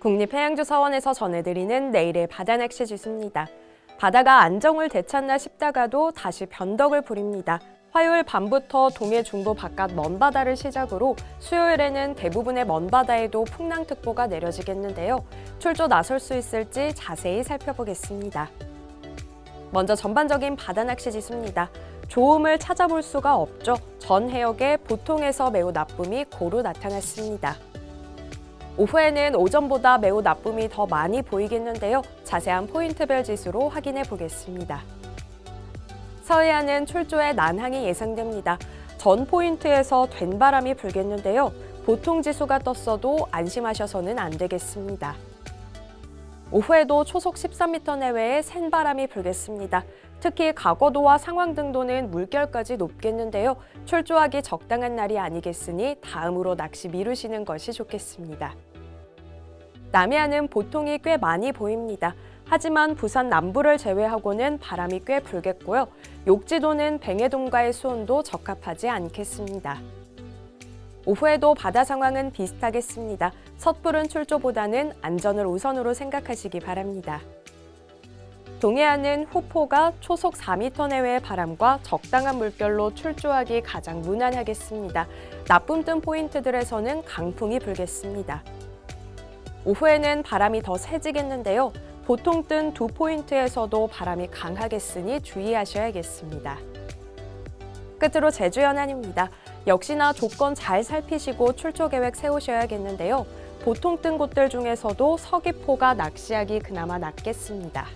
국립해양조사원에서 전해드리는 내일의 바다 낚시 지수입니다. 바다가 안정을 되찾나 싶다가도 다시 변덕을 부립니다. 화요일 밤부터 동해 중부 바깥 먼바다를 시작으로 수요일에는 대부분의 먼바다에도 풍랑특보가 내려지겠는데요. 출조 나설 수 있을지 자세히 살펴보겠습니다. 먼저 전반적인 바다 낚시 지수입니다. 좋음을 찾아볼 수가 없죠. 전 해역에 보통에서 매우 나쁨이 고루 나타났습니다. 오후에는 오전보다 매우 나쁨이 더 많이 보이겠는데요. 자세한 포인트별 지수로 확인해 보겠습니다. 서해안은 출조의 난항이 예상됩니다. 전 포인트에서 된 바람이 불겠는데요. 보통 지수가 떴어도 안심하셔서는 안 되겠습니다. 오후에도 초속 13m 내외의 센 바람이 불겠습니다. 특히 가거도와 상황 등도는 물결까지 높겠는데요. 출조하기 적당한 날이 아니겠으니 다음으로 낚시 미루시는 것이 좋겠습니다. 남해안은 보통이 꽤 많이 보입니다. 하지만 부산 남부를 제외하고는 바람이 꽤 불겠고요. 욕지도는 뱅해동과의 수온도 적합하지 않겠습니다. 오후에도 바다 상황은 비슷하겠습니다. 섣부른 출조보다는 안전을 우선으로 생각하시기 바랍니다. 동해안은 후포가 초속 4m 내외의 바람과 적당한 물결로 출조하기 가장 무난하겠습니다. 나쁨 뜬 포인트들에서는 강풍이 불겠습니다. 오후에는 바람이 더 세지겠는데요. 보통 뜬 두 포인트에서도 바람이 강하겠으니 주의하셔야겠습니다. 끝으로 제주 연안입니다. 역시나 조건 잘 살피시고 출조 계획 세우셔야겠는데요. 보통 뜬 곳들 중에서도 서귀포가 낚시하기 그나마 낫겠습니다.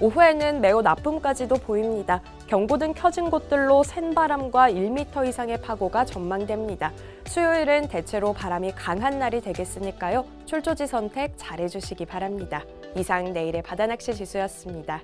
오후에는 매우 나쁨까지도 보입니다. 경고등 켜진 곳들로 센 바람과 1m 이상의 파고가 전망됩니다. 수요일은 대체로 바람이 강한 날이 되겠으니까요. 출조지 선택 잘해주시기 바랍니다. 이상 내일의 바다낚시 지수였습니다.